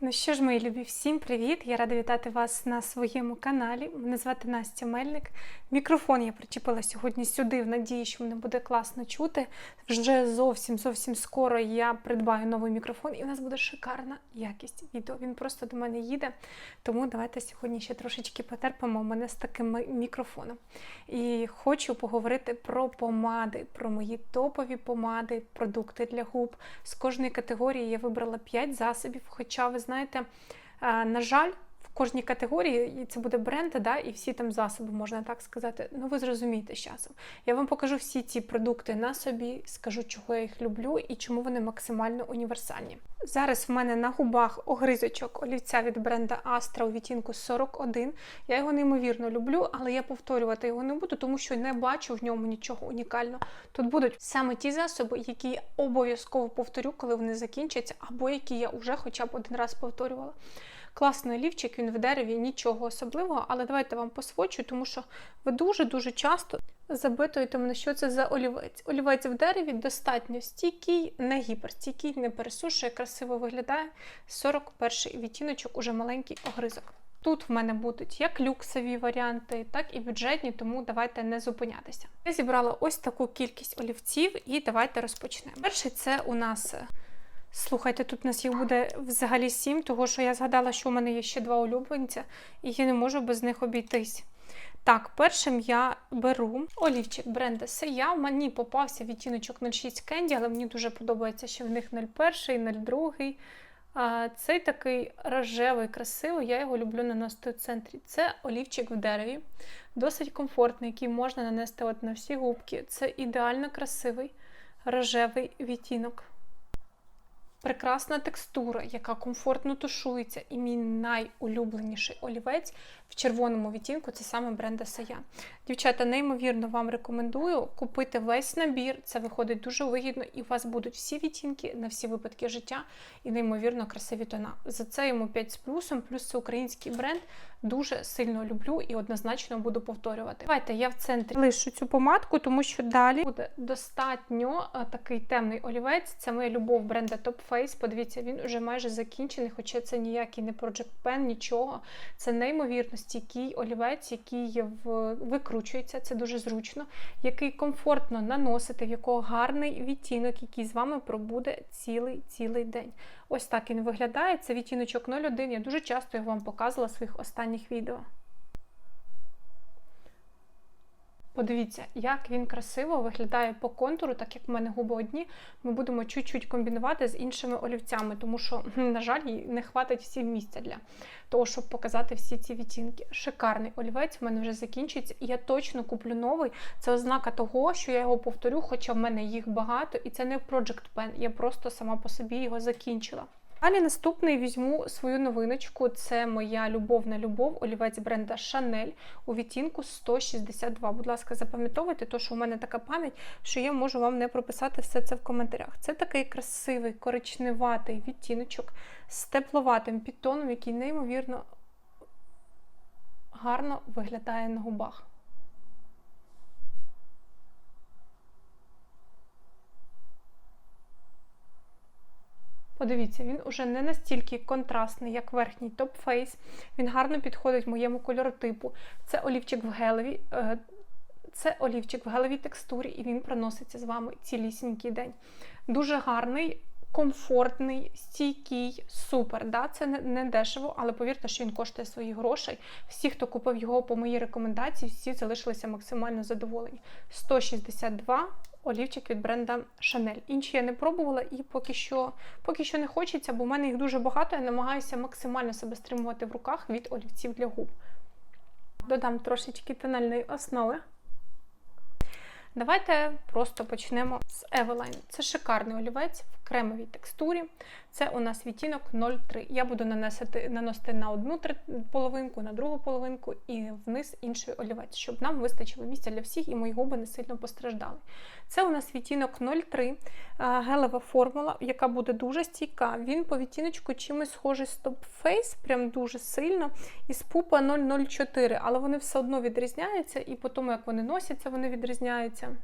Ну що ж, мої любі, всім привіт! Я рада вітати вас на своєму каналі. Мене звати Настя Мельник. Мікрофон я причепила сьогодні сюди, в надії, що мене буде класно чути. Вже зовсім зовсім скоро я придбаю новий мікрофон, і в нас буде шикарна якість відео. Він просто до мене їде. Тому давайте сьогодні ще трошечки потерпимо мене з таким мікрофоном. І хочу поговорити про помади, про мої топові помади, продукти для губ. З кожної категорії я вибрала 5 засобів. Хоча, ви знаєте, е, на жаль, кожній категорії і це буде бренд, да, і всі там засоби, можна так сказати. Ну, ви зрозумієте з часом. Я вам покажу всі ці продукти на собі, скажу, чого я їх люблю і чому вони максимально універсальні. Зараз в мене на губах огризочок олівця від бренда Astra у відтінку 41. Я його неймовірно люблю, але я повторювати його не буду, тому що не бачу в ньому нічого унікального. Тут будуть саме ті засоби, які я обов'язково повторю, коли вони закінчаться, або які я вже хоча б один раз повторювала. Класний олівчик, він в дереві, нічого особливого, але давайте вам посвочу, тому що ви дуже-дуже часто запитуєте мене, що це за олівець. Олівець в дереві достатньо стійкий, не гіперстійкий, не пересушує, красиво виглядає. 41 відтіночок, уже маленький огризок. Тут в мене будуть як люксові варіанти, так і бюджетні, тому давайте не зупинятися. Я зібрала ось таку кількість олівців і давайте розпочнемо. Перший це у нас. Слухайте, тут нас їх буде взагалі сім, того що я згадала, що у мене є ще два улюбленця, і я не можу без них обійтись. Так, першим я беру олівчик бренда Сея. Мені попався відтіночок 06 Candy, але мені дуже подобається, що в них 01, 02. Цей такий рожевий, красивий, я його люблю наносити у центрі. Це олівчик в дереві, досить комфортний, який можна нанести от на всі губки. Це ідеально красивий рожевий відтінок. Прекрасна текстура, яка комфортно тушується, і мій найулюбленіший олівець в червоному відтінку це саме бренда Сая. Дівчата, неймовірно вам рекомендую купити весь набір. Це виходить дуже вигідно, і у вас будуть всі відтінки на всі випадки життя і неймовірно красиві тона. За це йому 5 з плюсом, плюс це український бренд. Дуже сильно люблю і однозначно буду повторювати. Давайте я в центрі лишу цю помадку, тому що далі буде достатньо е, такий темний олівець. Це моя любов бренда Top Face. Подивіться, він вже майже закінчений, хоча це ніякий не Project Pen, нічого. Це неймовірно стійкий олівець, який викручується, це дуже зручно, який комфортно наносити, в якого гарний відтінок, який з вами пробуде цілий цілий день. Ось так він виглядає. Це відтіночок 01. Я дуже часто його вам показувала в своїх останніх відео. Подивіться, як він красиво виглядає по контуру, так як в мене губи одні, ми будемо чуть-чуть комбінувати з іншими олівцями, тому що, на жаль, їй не хватить всім місця для того, щоб показати всі ці відтінки. Шикарний олівець в мене вже закінчується, і я точно куплю новий. Це ознака того, що я його повторю, хоча в мене їх багато, і це не Project Pen, я просто сама по собі його закінчила. Далі наступний візьму свою новиночку. Це моя любовна любов, олівець бренда Chanel у відтінку 162. Будь ласка, запам'ятовуйте, то що у мене така пам'ять, що я можу вам не прописати все це в коментарях. Це такий красивий коричневатий відтіночок з тепловатим підтоном, який неймовірно гарно виглядає на губах. Подивіться, він уже не настільки контрастний, як верхній топ-фейс. Він гарно підходить моєму кольоротипу. Це олівчик в гелеві. е, Це олівчик в гелевій текстурі, і він проноситься з вами цілісінький день. Дуже гарний, комфортний, стійкий, супер. Да? Це не, не дешево, але повірте, що він коштує своїх грошей. Всі, хто купив його по моїй рекомендації, всі залишилися максимально задоволені. 162 олівчик від бренда Chanel. Інші я не пробувала і поки що, поки що не хочеться, бо в мене їх дуже багато. Я намагаюся максимально себе стримувати в руках від олівців для губ. Додам трошечки тональної основи. Давайте просто почнемо з Евелайн. Це шикарний олівець в кремовій текстурі. Це у нас відтінок 03. Я буду наносити, наносити на одну половинку, на другу половинку і вниз інший олівець, щоб нам вистачило місця для всіх і мої губи не сильно постраждали. Це у нас відтінок 03, е, гелева формула, яка буде дуже стійка. Він по відтіночку чимось схожий з Top Face, прям дуже сильно, і з пупа 004, але вони все одно відрізняються, і по тому, як вони носяться, вони відрізняються.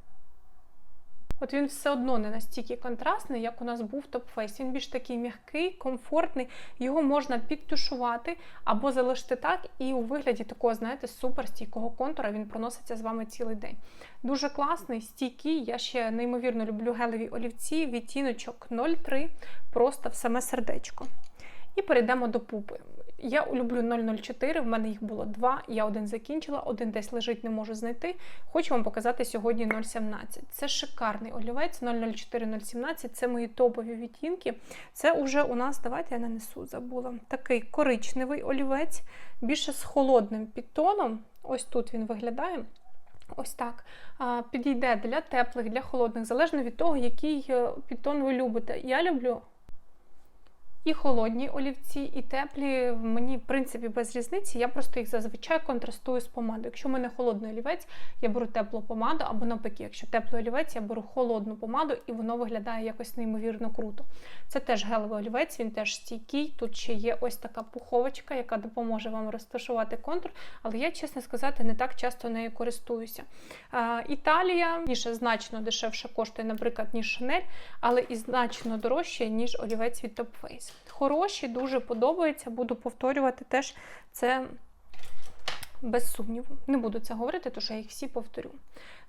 От він все одно не настільки контрастний, як у нас був Face. Він більш такий м'який, комфортний, його можна підтушувати або залишити так, і у вигляді такого, знаєте, суперстійкого контура він проноситься з вами цілий день. Дуже класний, стійкий. Я ще неймовірно люблю гелеві олівці, відтіночок 03, просто в саме сердечко. І перейдемо до пупи. Я люблю 004, в мене їх було два. Я один закінчила, один десь лежить, не можу знайти. Хочу вам показати сьогодні 017. Це шикарний олівець 004-017, це мої топові відтінки. Це уже у нас, давайте я нанесу, забула. Такий коричневий олівець, більше з холодним підтоном. Ось тут він виглядає. Ось так. Підійде для теплих, для холодних, залежно від того, який е, підтон ви любите. Я люблю і холодні олівці, і теплі. Мені, принципі, без різниці. Я просто їх зазвичай контрастую з помадою. Якщо в мене холодний олівець, я беру теплу помаду, або навпаки, якщо теплий олівець, я беру холодну помаду, і воно виглядає якось неймовірно круто. Це теж гелевий олівець, він теж стійкий. Тут ще є ось така пуховочка, яка допоможе вам розташувати контур. Але я, чесно сказати, не так часто нею користуюся. Італія більше значно дешевше коштує, наприклад, ніж Шанель, але і значно дорожче, ніж олівець від Top Face. Хороші, дуже подобається. Буду повторювати теж це без сумніву. Не буду це говорити, тому що я їх всі повторю.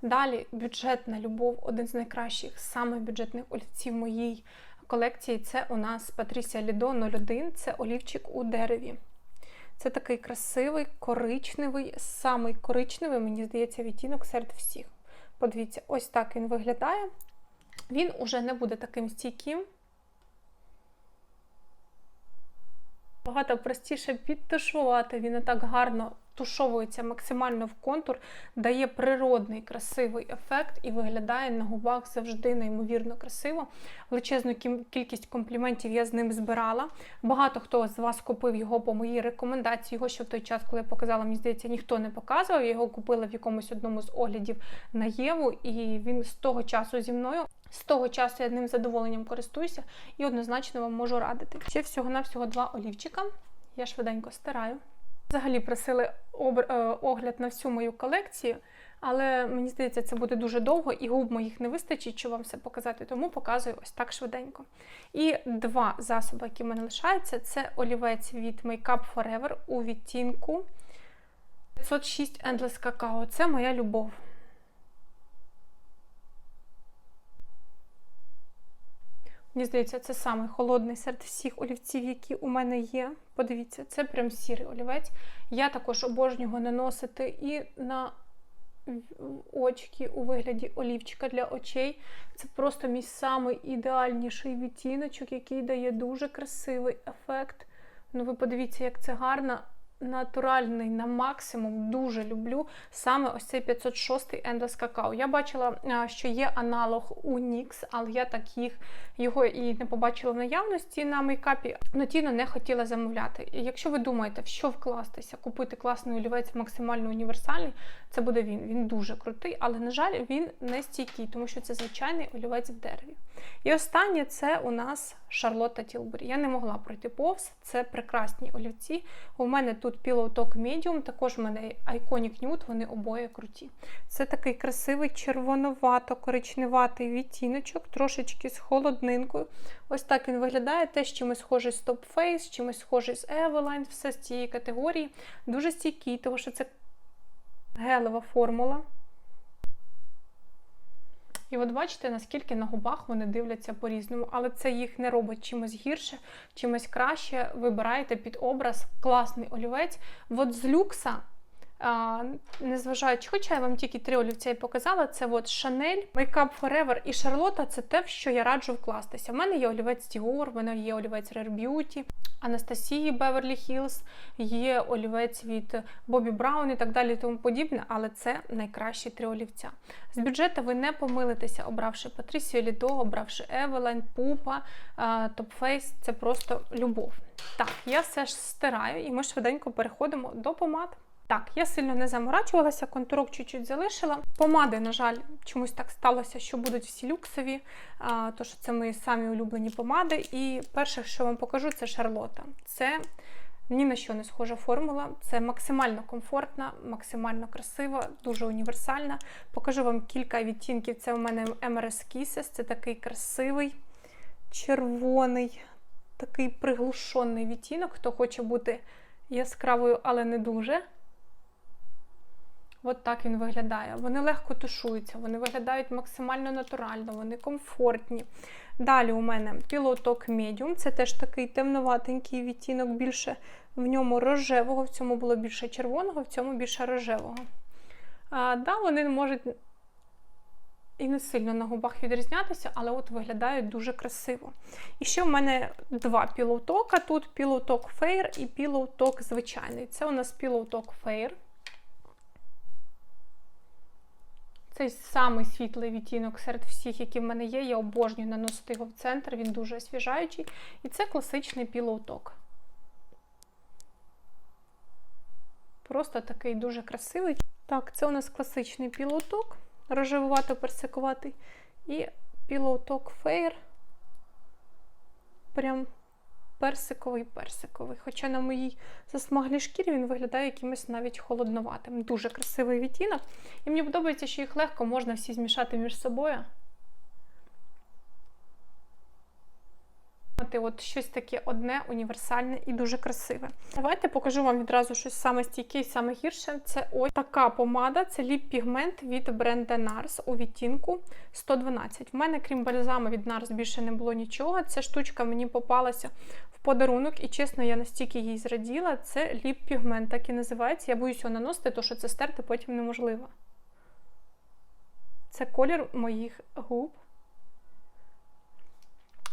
Далі бюджетна любов, один з найкращих, саме бюджетних олівців моїй колекції це у нас Patricia Lido 01, це олівчик у дереві. Це такий красивий, коричневий, самий коричневий, мені здається, відтінок серед всіх. Подивіться, ось так він виглядає. Він уже не буде таким стійким. Багато простіше підтушувати, він не так гарно тушовується максимально в контур, дає природний красивий ефект і виглядає на губах завжди неймовірно красиво. Величезну кількість компліментів я з ним збирала. Багато хто з вас купив його по моїй рекомендації. Його ще в той час, коли я показала, мені здається, ніхто не показував. Я його купила в якомусь одному з оглядів на Єву, і він з того часу зі мною. З того часу я ним задоволенням користуюся і однозначно вам можу радити. Ще всього-навсього два олівчика. Я швиденько стираю. Взагалі просили е, огляд на всю мою колекцію, але мені здається, це буде дуже довго, і губ моїх не вистачить, щоб вам все показати, тому показую ось так швиденько. І два засоби, які в мене лишаються, це олівець від Makeup Forever у відтінку 506 Endless Cacao. Це моя любов. Мені здається, це самий холодний серед всіх олівців, які у мене є. Подивіться, це прям сірий олівець. Я також обожнюю його наносити і на очки у вигляді олівчика для очей. Це просто мій самий ідеальніший відтіночок, який дає дуже красивий ефект. Ну, ви подивіться, як це гарно натуральний на максимум, дуже люблю саме ось цей 506 Endless Cacao. Я бачила, що є аналог у NYX, але я так їх його і не побачила в наявності на мейкапі. Натіно не хотіла замовляти. Якщо ви думаєте, в що вкластися, купити класний олівець максимально універсальний, це буде він. Він дуже крутий, але, на жаль, він не стійкий, тому що це звичайний олівець в дереві. І останнє це у нас Шарлотта Тілбері. Я не могла пройти повз, це прекрасні олівці. У мене тут Pillow Talk Medium, також у мене Iconic Nude, вони обоє круті. Це такий красивий червоновато-коричневатий відтіночок, трошечки з холоднинкою. Ось так він виглядає. Теж чимось схожий з Top Face, чимось схожий з Eveline, все з цієї категорії. Дуже стійкий, тому що це гелева формула. І от бачите, наскільки на губах вони дивляться по-різному, але це їх не робить чимось гірше, чимось краще. Вибираєте під образ класний олівець. От з люкса незважаючи, хоча я вам тільки три олівця і показала, це от Chanel, Makeup Forever і Charlotte це те, в що я раджу вкластися. У мене є олівець Dior, в мене є олівець Rare Beauty, Анастасії Beverly Hills, є олівець від Бобі Браун і так далі, і тому подібне, але це найкращі три олівця. З бюджету ви не помилитеся, обравши Патрісію Лідо, обравши Pupa, Top Face, це просто любов. Так, я все ж стираю, і ми швиденько переходимо до помад. Так, я сильно не заморачувалася, контурок чуть-чуть залишила. Помади, на жаль, чомусь так сталося, що будуть всі люксові, а, що це мої самі улюблені помади. І перше, що вам покажу, це Шарлота. Це Ні на що не схожа формула. Це максимально комфортна, максимально красива, дуже універсальна. Покажу вам кілька відтінків. Це у мене MRS Kisses. Це такий красивий, червоний, такий приглушений відтінок. Хто хоче бути яскравою, але не дуже. От так він виглядає. Вони легко тушуються, вони виглядають максимально натурально, вони комфортні. Далі у мене Talk Medium. Це теж такий темноватенький відтінок, більше в ньому рожевого, в цьому було більше червоного, в цьому більше рожевого. А, да, Вони можуть і не сильно на губах відрізнятися, але от виглядають дуже красиво. І ще в мене два Talk. Тут Talk Fair і Talk звичайний. Це у нас Pillow Talk Fair. Цей самий світлий відтінок серед всіх, які в мене є. Я обожнюю наносити його в центр, він дуже освіжаючий. І це класичний пілоуток. Просто такий дуже красивий. Так, це у нас класичний пілоуток, рожевувато-персикуватий. І пілоуток Fair. Прям персиковий-персиковий. Хоча на моїй засмаглій шкірі він виглядає якимось навіть холодноватим. Дуже красивий відтінок. І мені подобається, що їх легко можна всі змішати між собою. От щось таке одне, універсальне і дуже красиве. Давайте покажу вам відразу щось саме стійке і саме гірше. Це ось така помада, це ліп-пігмент від бренда NARS у відтінку 112. В мене, крім бальзаму від NARS, більше не було нічого. Ця штучка мені попалася в подарунок, і чесно, я настільки їй зраділа. Це ліп-пігмент, так і називається. Я боюсь його наносити, тому що це стерти потім неможливо. Це колір моїх губ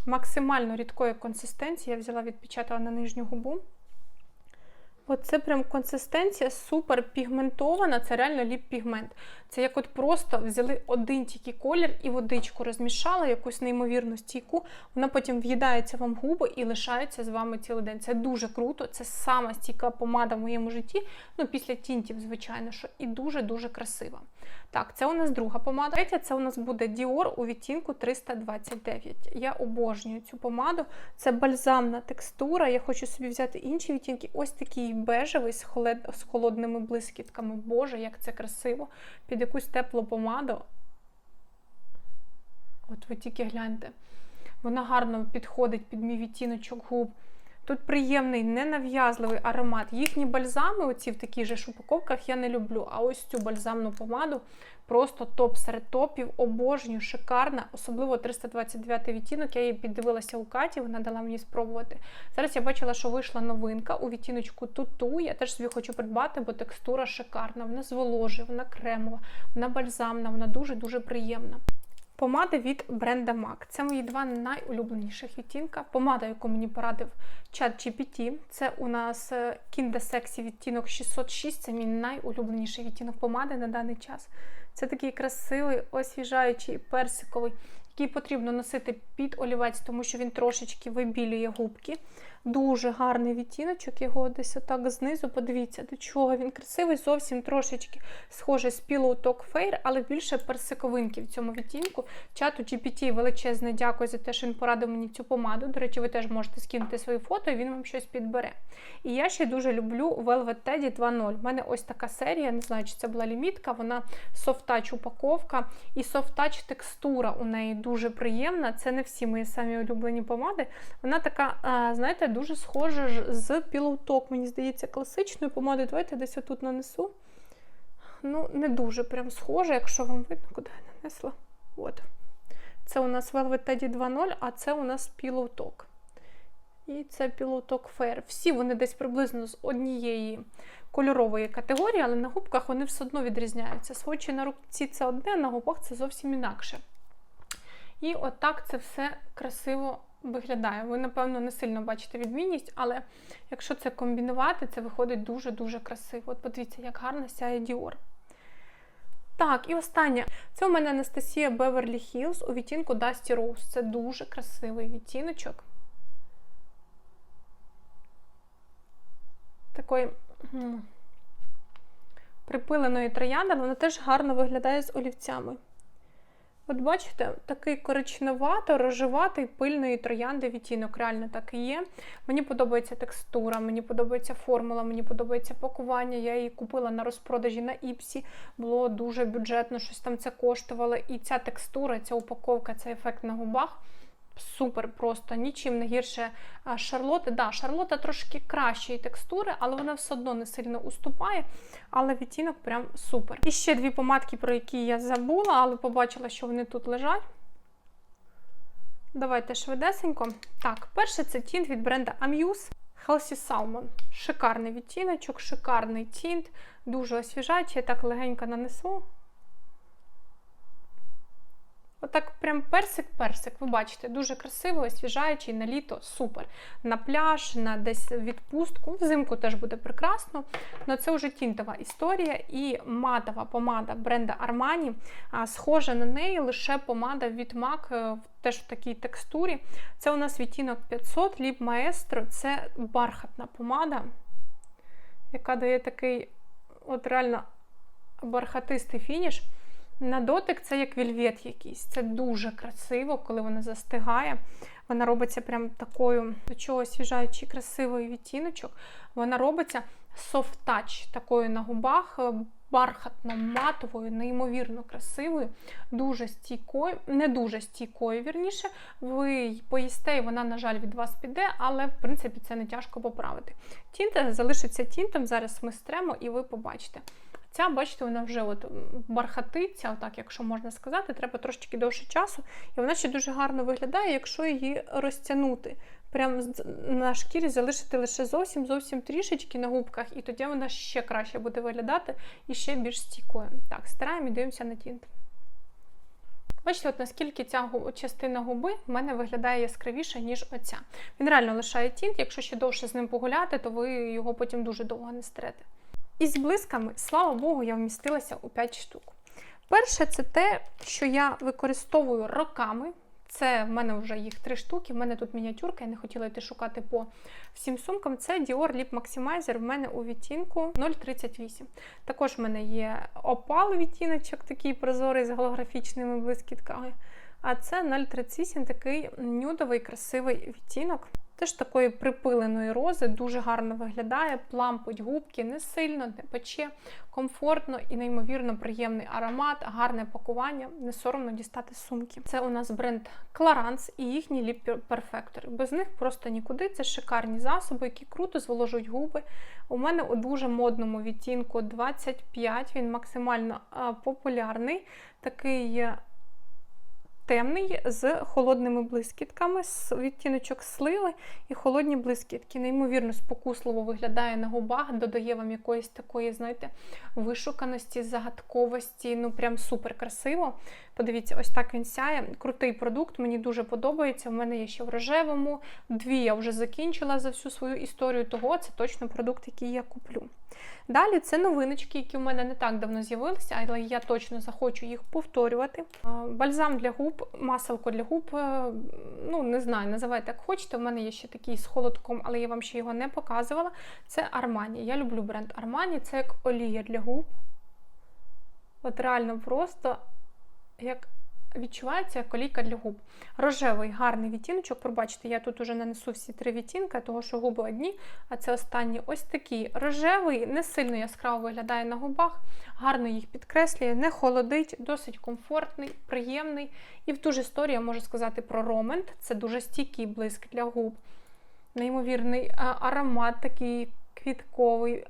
максимально рідкої консистенції. Я взяла, відпечатала на нижню губу. Оце прям консистенція супер пігментована, це реально ліп-пігмент. Це як от просто взяли один тільки колір і водичку розмішали, якусь неймовірну стійку, вона потім в'їдається вам в губи і лишається з вами цілий день. Це дуже круто, це сама стійка помада в моєму житті. Ну, після тінтів, звичайно, що і дуже-дуже красива. Так, це у нас друга помада. Третя це у нас буде Dior у відтінку 329. Я обожнюю цю помаду. Це бальзамна текстура. Я хочу собі взяти інші відтінки. Ось такий бежевий з, холодними блискітками. Боже, як це красиво! Під якусь теплу помаду. От ви тільки гляньте. Вона гарно підходить під мій відтіночок губ. Тут приємний, ненав'язливий аромат. Їхні бальзами, оці в таких же упаковках, я не люблю. А ось цю бальзамну помаду просто топ серед топів, обожнюю, шикарна, особливо 329 відтінок. Я її піддивилася у Каті, вона дала мені спробувати. Зараз я бачила, що вийшла новинка у відтіночку Туту. Я теж собі хочу придбати, бо текстура шикарна. Вона зволожує, вона кремова, вона бальзамна, вона дуже-дуже приємна. Помада від бренда MAC. Це мої два найулюбленіших відтінка. Помада, яку мені порадив чат GPT. Це у нас е, Kinda Sexy відтінок 606. Це мій найулюбленіший відтінок помади на даний час. Це такий красивий, освіжаючий, персиковий, який потрібно носити під олівець, тому що він трошечки вибілює губки. Дуже гарний відтіночок, його десь отак знизу. Подивіться, до чого він красивий, зовсім трошечки схожий з Pillow Talk Fair, але більше персиковинки в цьому відтінку. Чату GPT величезне дякую за те, що він порадив мені цю помаду. До речі, ви теж можете скинути свої фото, і він вам щось підбере. І я ще дуже люблю Velvet Teddy 2.0. У мене ось така серія, не знаю, чи це була лімітка, вона софт-тач упаковка і софт-тач текстура у неї дуже приємна. Це не всі мої самі улюблені помади. Вона така, знаєте, дуже схожа з пілоуток, мені здається, класичною помадою. Давайте десь отут нанесу. Ну, не дуже прям схоже, якщо вам видно, куди я нанесла. От. Це у нас Velvet Teddy 2.0, а це у нас пілоуток. І це пілоток Fair. Всі вони десь приблизно з однієї кольорової категорії, але на губках вони все одно відрізняються. Свочі на руці це одне, а на губах це зовсім інакше. І отак це все красиво виглядає. Ви, напевно, не сильно бачите відмінність, але якщо це комбінувати, це виходить дуже-дуже красиво. От подивіться, як гарно сяє Dior. Так, і останнє. Це у мене Анастасія Beverly Hills у відтінку Dusty Rose. Це дуже красивий відтіночок. Такої припиленої троянди, вона теж гарно виглядає з олівцями. От бачите, такий коричневато, рожеватий, пильної троянди відтінок. Реально так і є. Мені подобається текстура, мені подобається формула, мені подобається пакування. Я її купила на розпродажі на Іпсі. Було дуже бюджетно, щось там це коштувало. І ця текстура, ця упаковка, цей ефект на губах. Супер просто, нічим не гірше Шарлоти. Да, Шарлота трошки кращої текстури, але вона все одно не сильно уступає. Але відтінок прям супер. І ще дві помадки, про які я забула, але побачила, що вони тут лежать. Давайте швидесенько. Так, перше це тінт від бренда Amuse Healthy Salmon. Шикарний відтіночок, шикарний тінт, дуже освіжаючий. Я так легенько нанесу. Отак прям персик-персик, ви бачите, дуже красивий, освіжаючий на літо, супер. На пляж, на десь відпустку. Взимку теж буде прекрасно. Але це вже тінтова історія і матова помада бренда Armani. Схожа на неї лише помада від MAC, е, теж в такій текстурі. Це у нас відтінок 500 Lip Maestro. Це бархатна помада, яка дає такий от реально бархатистий фініш. На дотик це як вільвет якийсь. Це дуже красиво, коли вона застигає. Вона робиться прям такою, до чого освіжаючий красивий відтіночок. Вона робиться touch, такою на губах, е, бархатно-матовою, неймовірно красивою, дуже стійкою, не дуже стійкою, вірніше. Ви поїсте, і вона, на жаль, від вас піде, але в принципі це не тяжко поправити. Тінт залишиться тінтом, зараз ми стремо і ви побачите. Ця, бачите, вона вже от бархатиться, отак, якщо можна сказати, треба трошечки довше часу. І вона ще дуже гарно виглядає, якщо її розтягнути. Прямо на шкірі залишити лише зовсім зовсім трішечки на губках, і тоді вона ще краще буде виглядати і ще більш стійкою. Так, стараємо і дивимося на тінт. Бачите, от наскільки ця частина губи в мене виглядає яскравіше, ніж оця. Він реально лишає тінт, якщо ще довше з ним погуляти, то ви його потім дуже довго не стерете. І з блисками, слава Богу, я вмістилася у 5 штук. Перше, це те, що я використовую роками. Це в мене вже їх три штуки. В мене тут мініатюрка, я не хотіла йти шукати по всім сумкам. Це Dior Lip Maximizer в мене у відтінку 0,38. Також в мене є опал відтіночок, такий прозорий з голографічними блискітками. А це 0,38 такий нюдовий, красивий відтінок. Теж такої припиленої рози, дуже гарно виглядає, плампить губки, не сильно, не пече, комфортно і неймовірно приємний аромат, гарне пакування, не соромно дістати сумки. Це у нас бренд Clarins і їхні Perfector. Без них просто нікуди. Це шикарні засоби, які круто зволожують губи. У мене у дуже модному відтінку 25, він максимально популярний. Такий темний з холодними блискітками, відтіночок сливи і холодні блискітки. Неймовірно, спокусливо виглядає на губах, додає вам якоїсь такої, знаєте, вишуканості, загадковості. Ну, прям супер красиво. Подивіться, ось так він сяє. Крутий продукт, мені дуже подобається. У мене є ще в рожевому. Дві я вже закінчила за всю свою історію, того це точно продукт, який я куплю. Далі це новиночки, які у мене не так давно з'явилися, але я точно захочу їх повторювати. Бальзам для губ, маселко для губ, е, ну не знаю, називайте як хочете. У мене є ще такий з холодком, але я вам ще його не показувала. Це Armani. Я люблю бренд Armani, це як олія для губ. От реально просто як відчувається як олійка для губ. Рожевий гарний відтіночок. Пробачте, я тут уже нанесу всі три відтінки, того що губи одні, а це останні ось такий рожевий, не сильно яскраво виглядає на губах, гарно їх підкреслює, не холодить, досить комфортний, приємний. І в ту ж історію я можу сказати про ромент. Це дуже стійкий блиск для губ. Неймовірний аромат такий квітковий.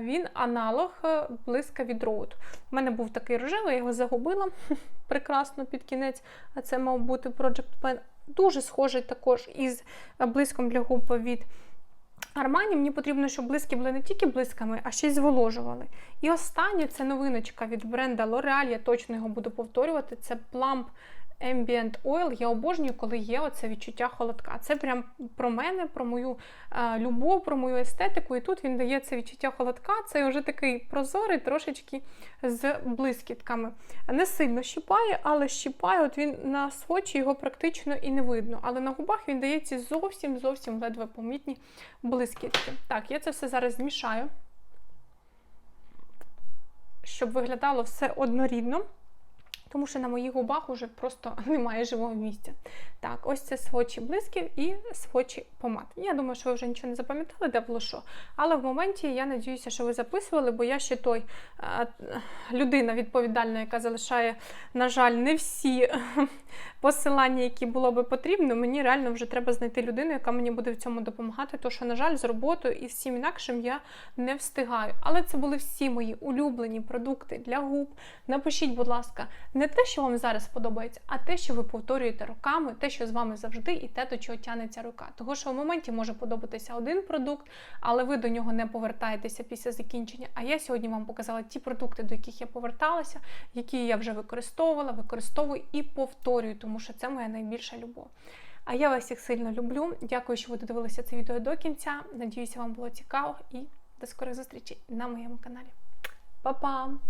Він аналог е, блиска від Road. У мене був такий рожевий, я його загубила прекрасно під кінець, а це мав бути Project Pen. Дуже схожий також із блиском для губ від Армані. Мені потрібно, щоб блиски були не тільки блисками, а ще й зволожували. І останнє це новиночка від бренда L'Oreal, я точно його буду повторювати. Це Plump Ambient Oil, я обожнюю, коли є оце відчуття холодка. Це прям про мене, про мою е, любов, про мою естетику. І тут він дає це відчуття холодка. Це вже такий прозорий, трошечки з блискітками. Не сильно щіпає, але щіпає, от він на свочі його практично і не видно. Але на губах він дає ці зовсім зовсім ледве помітні блискітки. Так, я це все зараз змішаю, щоб виглядало все однорідно. Тому що на моїх губах уже просто немає живого місця. Так, ось це свочі блисків і свочі помад. Я думаю, що ви вже нічого не запам'ятали, де було що. Але в моменті я надіюся, що ви записували, бо я ще той людина відповідальна, яка залишає, на жаль, не всі посилання, які було би потрібно. Мені реально вже треба знайти людину, яка мені буде в цьому допомагати. Тому що, на жаль, з роботою і всім інакшим я не встигаю. Але це були всі мої улюблені продукти для губ. Напишіть, будь ласка, не те, що вам зараз подобається, а те, що ви повторюєте роками, те, що з вами завжди, і те, до чого тянеться рука. Того, що в моменті може подобатися один продукт, але ви до нього не повертаєтеся після закінчення. А я сьогодні вам показала ті продукти, до яких я поверталася, які я вже використовувала, використовую і повторюю, тому що це моя найбільша любов. А я вас всіх сильно люблю. Дякую, що ви додивилися це відео до кінця. Надіюся, вам було цікаво і до скорих зустрічей на моєму каналі. Па-па!